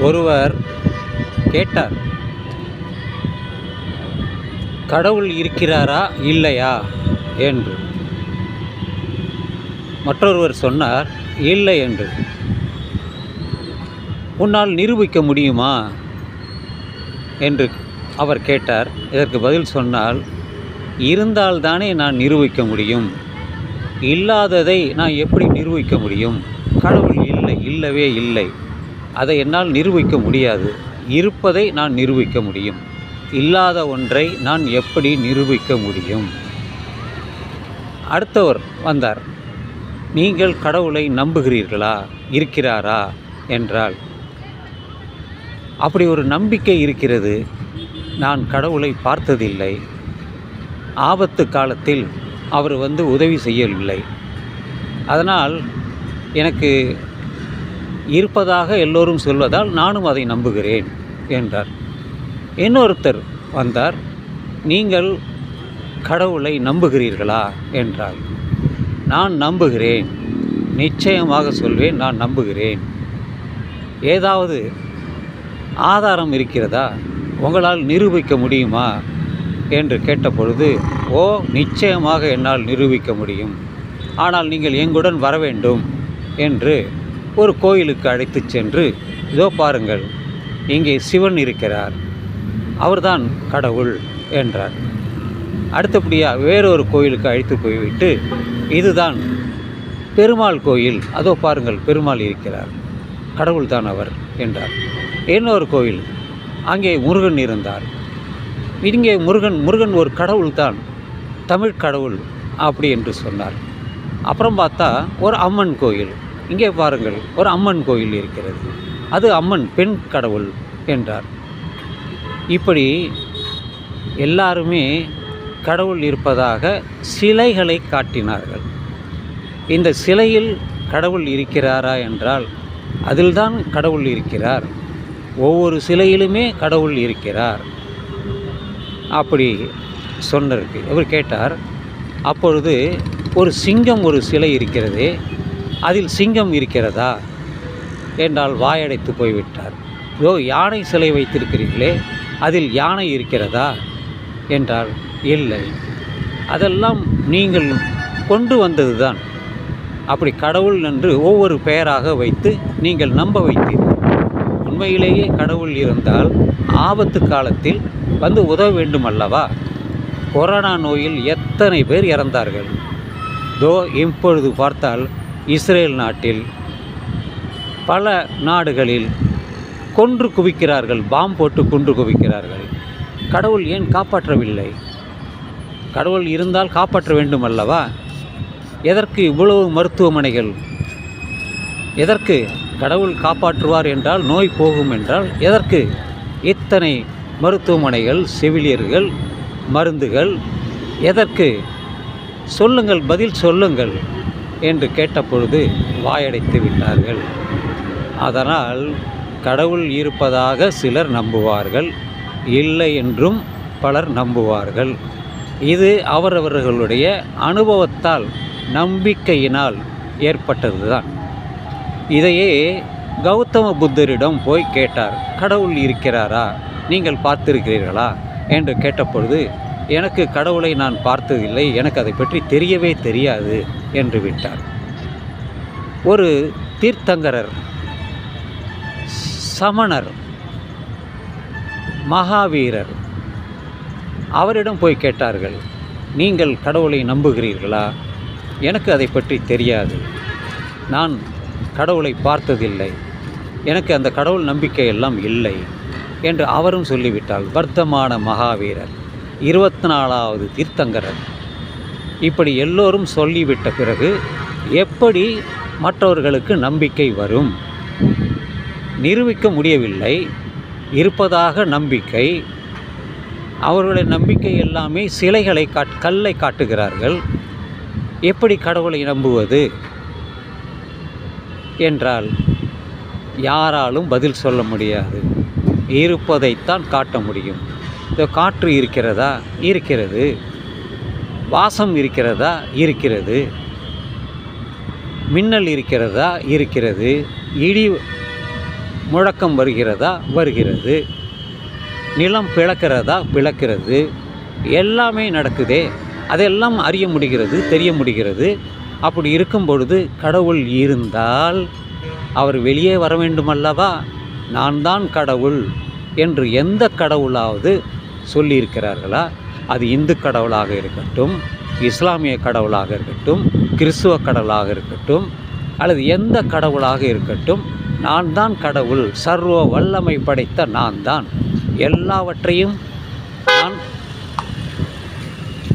ஒருவர் கேட்டார் கடவுள் இருக்கிறாரா இல்லையா? என்று. மற்றொருவர் சொன்னார் இல்லை என்று. உன்னால் நிரூபிக்க முடியுமா? என்று அவர் கேட்டார். இதற்கு பதில் சொன்னால் இருந்தால்தானே நான் நிரூபிக்க முடியும். இல்லாததை நான் எப்படி நிரூபிக்க முடியும்? கடவுள் இல்லை இல்லவே இல்லை. அதை என்னால் நிரூபிக்க முடியாது. இருப்பதை நான் நிரூபிக்க முடியும். இல்லாத ஒன்றை நான் எப்படி நிரூபிக்க முடியும்? அடுத்தவர் வந்தார். நீங்கள் கடவுளை நம்புகிறீர்களா? இருக்கிறாரா? என்றால் அப்படி ஒரு நம்பிக்கை இருக்கிறது. நான் கடவுளை பார்த்ததில்லை. ஆபத்து காலத்தில் அவர் வந்து உதவி செய்யவில்லை. அதனால் எனக்கு இருப்பதாக எல்லோரும் சொல்வதால் நானும் அதை நம்புகிறேன் என்றார். இன்னொருத்தர் வந்தார் நீங்கள் கடவுளை நம்புகிறீர்களா? என்றார். நான் நம்புகிறேன். நிச்சயமாக சொல்வேன் நான் நம்புகிறேன். ஏதாவது ஆதாரம் இருக்கிறதா? உங்களால் நிரூபிக்க முடியுமா? என்று கேட்டபொழுது ஓ நிச்சயமாக என்னால் நிரூபிக்க முடியும். ஆனால் நீங்கள் எங்குடன் வர வேண்டும் என்று ஒரு கோயிலுக்கு அழைத்துச் சென்று இதோ பாருங்கள் இங்கே சிவன் இருக்கிறார். அவர்தான் கடவுள் என்றார். அடுத்தபடியாக வேறொரு கோயிலுக்கு அழைத்து போய்விட்டு இதுதான் பெருமாள் கோயில். அதோ பாருங்கள் பெருமாள் இருக்கிறார். கடவுள்தான் அவர் என்றார். இன்னொரு கோயில் அங்கே முருகன் இருந்தார். இங்கே முருகன் முருகன் ஒரு கடவுள் தான் தமிழ் கடவுள் அப்படி என்று சொன்னார். அப்புறம் பார்த்தா ஒரு அம்மன் கோயில். இங்கே பாருங்கள் ஒரு அம்மன் கோயில் இருக்கிறது. அது அம்மன் பெண் கடவுள் என்றார். இப்படி எல்லாருமே கடவுள் இருப்பதாக சிலைகளை காட்டினார்கள். இந்த சிலையில் கடவுள் இருக்கிறாரா என்றால் அதில்தான் கடவுள் இருக்கிறார். ஒவ்வொரு சிலையிலுமே கடவுள் இருக்கிறார். அப்படி சொன்னருக்கு இவர் கேட்டார் அப்பொழுது ஒரு சிங்கம் ஒரு சிலை இருக்கிறது அதில் சிங்கம் இருக்கிறதா? என்றால் வாயடைத்து போய்விட்டார். யோ யானை சிலை வைத்திருக்கிறீர்களே அதில் யானை இருக்கிறதா? என்றால் இல்லை. அதெல்லாம் நீங்கள் கொண்டு வந்தது தான் அப்படி கடவுள் என்று ஒவ்வொரு பெயராக வைத்து நீங்கள் நம்ப வைத்தீர்கள். உண்மையிலேயே கடவுள் இருந்தால் ஆபத்து காலத்தில் வந்து உதவ வேண்டும் அல்லவா கொரோனா நோயில் எத்தனை பேர் இறந்தார்கள்? தோ இப்பொழுது பார்த்தால் இஸ்ரேல் நாட்டில் பல நாடுகளில் கொன்று குவிக்கிறார்கள் பாம் போட்டு கொன்று குவிக்கிறார்கள். கடவுள் ஏன் காப்பாற்றவில்லை? கடவுள் இருந்தால் காப்பாற்ற வேண்டும் அல்லவா எதற்கு இவ்வளவு மருத்துவமனைகள்? எதற்கு கடவுள் காப்பாற்றுவார் என்றால் நோய் போகும் என்றால் எதற்கு இத்தனை மருத்துவமனைகள் செவிலியர்கள் மருந்துகள்? எதற்கு? சொல்லுங்கள் பதில் சொல்லுங்கள். என்று கேட்டபொழுது வாயடைத்து விட்டார்கள். அதனால் கடவுள் இருப்பதாக சிலர் நம்புவார்கள் இல்லை என்றும் பலர் நம்புவார்கள். இது அவரவர்களுடைய அனுபவத்தால் நம்பிக்கையினால் ஏற்பட்டதுதான். இதையே கௌதம புத்தரிடம் போய் கேட்டார் கடவுள் இருக்கிறாரா? நீங்கள் பார்த்திருக்கிறீர்களா? என்று கேட்டபொழுது எனக்கு கடவுளை நான் பார்த்ததில்லை எனக்கு அதை பற்றி தெரியவே தெரியாது என்று விட்டார். ஒரு தீர்த்தங்கரர் சமணர் மகாவீரர் அவரிடம் போய் கேட்டார்கள் நீங்கள் கடவுளை நம்புகிறீர்களா? எனக்கு அதை பற்றி தெரியாது. நான் கடவுளை பார்த்ததில்லை. எனக்கு அந்த கடவுள் நம்பிக்கை எல்லாம் இல்லை என்று அவரும் சொல்லிவிட்டார் வர்த்தமான மகாவீரர். இருபத்தி நாலாவது தீர்த்தங்கரர். இப்படி எல்லோரும் சொல்லிவிட்ட பிறகு எப்படி மற்றவர்களுக்கு நம்பிக்கை வரும்? நிரூபிக்க முடியவில்லை. இருப்பதாக நம்பிக்கை. அவர்களுடைய நம்பிக்கை எல்லாமே சிலைகளை காட் கல்லை காட்டுகிறார்கள். எப்படி கடவுளை நம்புவது? என்றால் யாராலும் பதில் சொல்ல முடியாது. இருப்பதைத்தான் காட்ட முடியும். இந்த காற்று இருக்கிறதா? இருக்கிறது. வாசம் இருக்கிறதா? இருக்கிறது. மின்னல் இருக்கிறதா? இருக்கிறது. இடி முழக்கம் வருகிறதா? வருகிறது. நிலம் பிளக்கிறதா? பிளக்கிறது. எல்லாமே நடக்குதே. அதெல்லாம் அறிய முடிகிறது தெரிய முடிகிறது. அப்படி இருக்கும் பொழுது கடவுள் இருந்தால் அவர் வெளியே வர வேண்டுமல்லவா? நான் தான் கடவுள் என்று எந்த கடவுளாவது சொல்லியிருக்கிறார்களா? அது இந்து கடவுளாக இருக்கட்டும் இஸ்லாமிய கடவுளாக இருக்கட்டும் கிறிஸ்துவ கடவுளாக இருக்கட்டும் அல்லது எந்த கடவுளாக இருக்கட்டும் நான் தான் கடவுள் சர்வ வல்லமை படைத்த நான் தான் எல்லாவற்றையும் நான்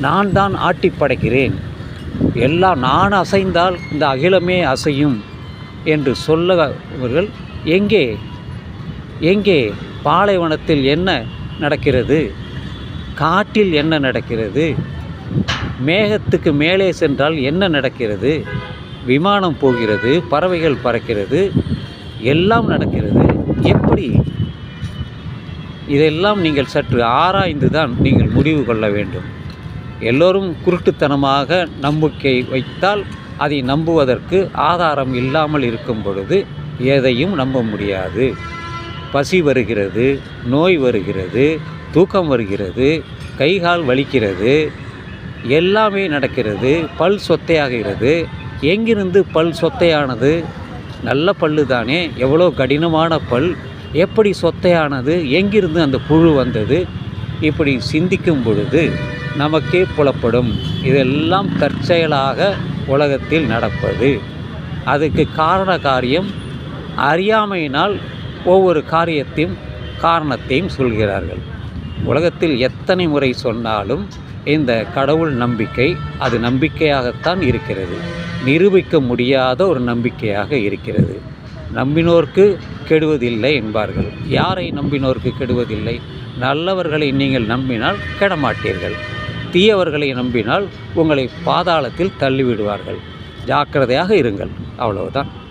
நான் தான் ஆட்டி படைக்கிறேன். எல்லாம் நான் அசைந்தால் இந்த அகிலமே அசையும் என்று சொல்லவர்கள் எங்கே எங்கே பாலைவனத்தில் என்ன நடக்கிறது? காட்டில் என்ன நடக்கிறது? மேகத்துக்கு மேலே சென்றால் என்ன நடக்கிறது? விமானம் போகிறது பறவைகள் பறக்கிறது எல்லாம் நடக்கிறது. எப்படி? இதெல்லாம் நீங்கள் சற்று ஆராய்ந்து தான் நீங்கள் முடிவு கொள்ள வேண்டும். எல்லோரும் குருட்டுத்தனமாக நம்பிக்கை வைத்தால் அதை நம்புவதற்கு ஆதாரம் இல்லாமல் இருக்கும் பொழுது எதையும் நம்ப முடியாது. பசி வருகிறது நோய் வருகிறது தூக்கம் வருகிறது கைகால் வலிக்கிறது எல்லாமே நடக்கிறது பல் சொத்தையாகிறது. எங்கிருந்து பல் சொத்தையானது? நல்ல பல்லு தானே எவ்வளோ கடினமான பல். எப்படி சொத்தையானது? எங்கிருந்து அந்த புழு வந்தது? இப்படி சிந்திக்கும் பொழுது நமக்கே புலப்படும். இதெல்லாம் தற்செயலாக உலகத்தில் நடப்பது. அதுக்கு காரண காரியம் அறியாமையினால் ஒவ்வொரு காரியத்தையும் காரணத்தையும் சொல்கிறார்கள். உலகத்தில் எத்தனை முறை சொன்னாலும் இந்த கடவுள் நம்பிக்கை அது நம்பிக்கையாகத்தான் இருக்கிறது. நிரூபிக்க முடியாத ஒரு நம்பிக்கையாக இருக்கிறது. நம்பினோர்க்கு கெடுவதில்லை என்பார்கள். யாரை நம்பினோர்க்கு கெடுவதில்லை? நல்லவர்களை நீங்கள் நம்பினால் கெடமாட்டீர்கள். தீயவர்களை நம்பினால் உங்களை பாதாளத்தில் தள்ளிவிடுவார்கள். ஜாக்கிரதையாக இருங்கள். அவ்வளவுதான்.